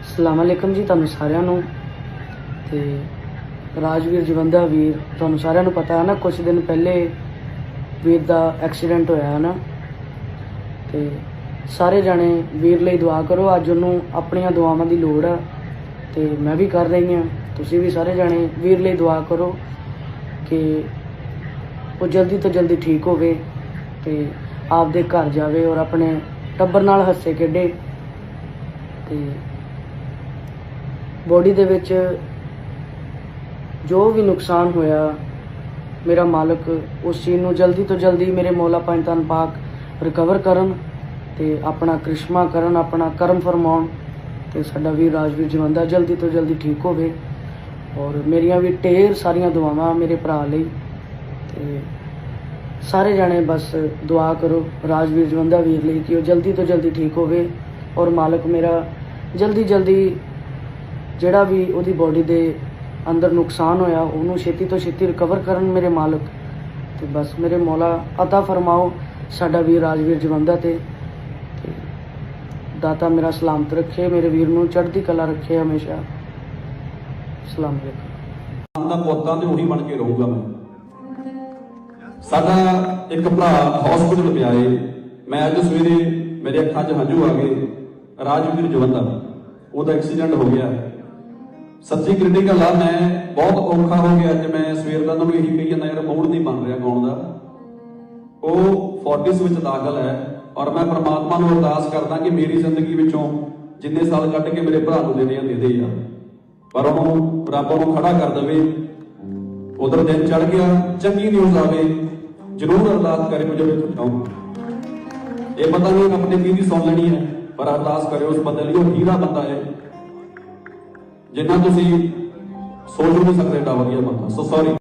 ਅਸਲਾਮ ਅਲੈਕਮ ਜੀ ਤੁਹਾਨੂੰ ਸਾਰਿਆਂ ਨੂੰ ਤੇ ਰਾਜਵੀਰ ਜਵੰਦਾ ਵੀਰ, ਤੁਹਾਨੂੰ ਸਾਰਿਆਂ ਨੂੰ ਪਤਾ ਹੈ ਨਾ ਕੁਝ ਦਿਨ ਪਹਿਲੇ ਵੀਰ ਦਾ ਐਕਸੀਡੈਂਟ ਹੋਇਆ ਹੈ ਨਾ। ਤੇ ਸਾਰੇ ਜਾਣੇ ਵੀਰ ਲਈ ਦੁਆ ਕਰੋ, ਅੱਜ ਉਹਨੂੰ ਆਪਣੀਆਂ ਦੁਆਵਾਂ ਦੀ ਲੋੜ ਆ ਤੇ ਮੈਂ ਵੀ ਕਰ ਰਹੀ ਹਾਂ। ਤੁਸੀਂ ਵੀ ਸਾਰੇ ਜਾਣੇ ਵੀਰ ਲਈ ਦੁਆ ਕਰੋ ਕਿ ਉਹ ਜਲਦੀ ਤੋਂ ਜਲਦੀ ਠੀਕ ਹੋਵੇ ਤੇ ਆਪਦੇ ਘਰ ਜਾਵੇ ਔਰ ਆਪਣੇ ਟੱਬਰ ਨਾਲ ਹੱਸੇ ਖੇਡੇ। ਤੇ ਬੋਡੀ ਦੇ ਵਿੱਚ ਜੋ ਵੀ ਨੁਕਸਾਨ ਹੋਇਆ, ਮੇਰਾ ਮਾਲਕ ਉਸ ਚੀਜ਼ ਨੂੰ ਜਲਦੀ ਤੋਂ ਜਲਦੀ ਮੇਰੇ ਮੌਲਾ ਪੰਜਤਨ ਪਾਕ ਰਿਕਵਰ ਕਰਨ ਤੇ ਆਪਣਾ ਕ੍ਰਿਸ਼ਮਾ ਕਰਨ, ਆਪਣਾ ਕਰਮ ਫਰਮਾਉਣ ਤੇ ਸਾਡਾ ਵੀਰ ਰਾਜਵੀਰ ਜਵੰਦਾ ਜਲਦੀ ਤੋਂ ਜਲਦੀ ਠੀਕ ਹੋਵੇ। ਔਰ ਮੇਰੀਆਂ ਵੀ ਢੇਰ ਸਾਰੀਆਂ ਦੁਆਵਾਂ ਮੇਰੇ ਭਰਾ ਲਈ ਤੇ ਸਾਰੇ ਜਾਣੇ ਬਸ ਦੁਆ ਕਰੋ, ਰਾਜਵੀਰ ਜਵੰਦਾ ਵੀਰ ਲਈ ਕਿ ਉਹ ਜਲਦੀ ਤੋਂ ਜਲਦੀ ਠੀਕ ਹੋਵੇ ਔਰ ਮਾਲਕ ਮੇਰਾ ਜਲਦੀ ਜਲਦੀ ਜਿਹੜਾ ਵੀ ਉਹਦੀ ਬੋਡੀ ਦੇ ਅੰਦਰ ਨੁਕਸਾਨ ਹੋਇਆ, ਉਹਨੂੰ ਛੇਤੀ ਤੋਂ ਛੇਤੀ ਰਿਕਵਰ ਕਰਨ ਮੇਰੇ ਮਾਲਕ। ਤੇ ਬਸ ਮੇਰੇ ਮੌਲਾ ਅਤਾ ਫਰਮਾਓ ਸਾਡਾ ਵੀਰ ਰਾਜਵੀਰ ਜਵੰਦਾ ਤੇ। ਤੇ ਦਾਤਾ ਮੇਰਾ ਸਲਾਮਤ ਰੱਖੇ, ਮੇਰੇ ਵੀਰ ਨੂੰ ਚੜ੍ਹਦੀ ਕਲਾ ਰੱਖੇ ਹਮੇਸ਼ਾ। ਸਲਾਮ ਅਲੈਕੁਮ। ਦਾ ਪੁੱਤਾਂ ਤੇ ਉਹੀ ਬਣ ਕੇ ਰਹੂਗਾ ਮੈਂ। ਸਾਡਾ ਇੱਕ ਭਰਾ ਹਸਪੀਟਲ ਪਿਆ ਏ ਮੈਂ ਅੱਜ ਸਵੇਰੇ ਮੇਰੇ ਅੱਖਾਂ 'ਚ ਹੰਝੂ ਆ ਗਏ। ਰਾਜਵੀਰ ਜਵੰਦਾ, ਉਹਦਾ ਐਕਸੀਡੈਂਟ ਹੋ ਗਿਆ। ਸੱਚੀ ਕ੍ਰਿਟੀਕਲ ਆ, ਮੈਂ ਬਹੁਤ ਔਖਾ ਹੋ ਗਿਆ। ਅੱਜ ਮੈਂ ਸਵੇਰ ਦਾ ਉਹਨਾਂ ਨੂੰ ਇਹੀ ਕਹੀ ਜਾਂਦਾ, ਯਾਰ ਮੂਡ ਨਹੀਂ ਬਣ ਰਿਹਾ ਗਾਉਣ ਦਾ। ਉਹ 40s ਵਿੱਚ ਦਾਖਲ ਹੈ ਔਰ ਮੈਂ ਪ੍ਰਮਾਤਮਾ ਨੂੰ ਅਰਦਾਸ ਕਰਦਾ ਕਿ ਮੇਰੀ ਜ਼ਿੰਦਗੀ ਵਿੱਚੋਂ ਜਿੰਨੇ ਸਾਲ ਕੱਢ ਕੇ ਮੇਰੇ ਭਰਾ ਨੂੰ ਦੇਣੇ ਆ, ਦੇ ਦੇ ਯਾਰ। ਪਰ ਉਹਨੂੰ ਰੱਬ ਉਹਨੂੰ ਖੜਾ ਕਰ ਦੇਵੇ। ਉਧਰ ਦਿਨ ਚੜ ਗਿਆ, ਚੰਗੀ ਨਿਊਜ਼ ਆਵੇ, ਜਰੂਰ ਅਰਦਾਸ ਕਰਿਓ ਜਦੋਂ ਤੁਹਾਨੂੰ ਇਹ ਪਤਾ ਨਹੀਂ ਆਪਣੇ ਕੀ ਦੀ ਸੁਣ ਲੈਣੀ ਹੈ, ਪਰ ਅਰਦਾਸ ਕਰਿਓ, ਉਸ ਬੰਦੇ ਲਈ ਉਹ ਹੀਰਾ ਬੰਦਾ ਹੈ, ਜਿੰਨਾ ਤੁਸੀਂ ਸੋਚ ਵੀ ਨਹੀਂ ਸਕਦੇ ਏਡਾ ਵਧੀਆ ਬੰਦਾ। So sorry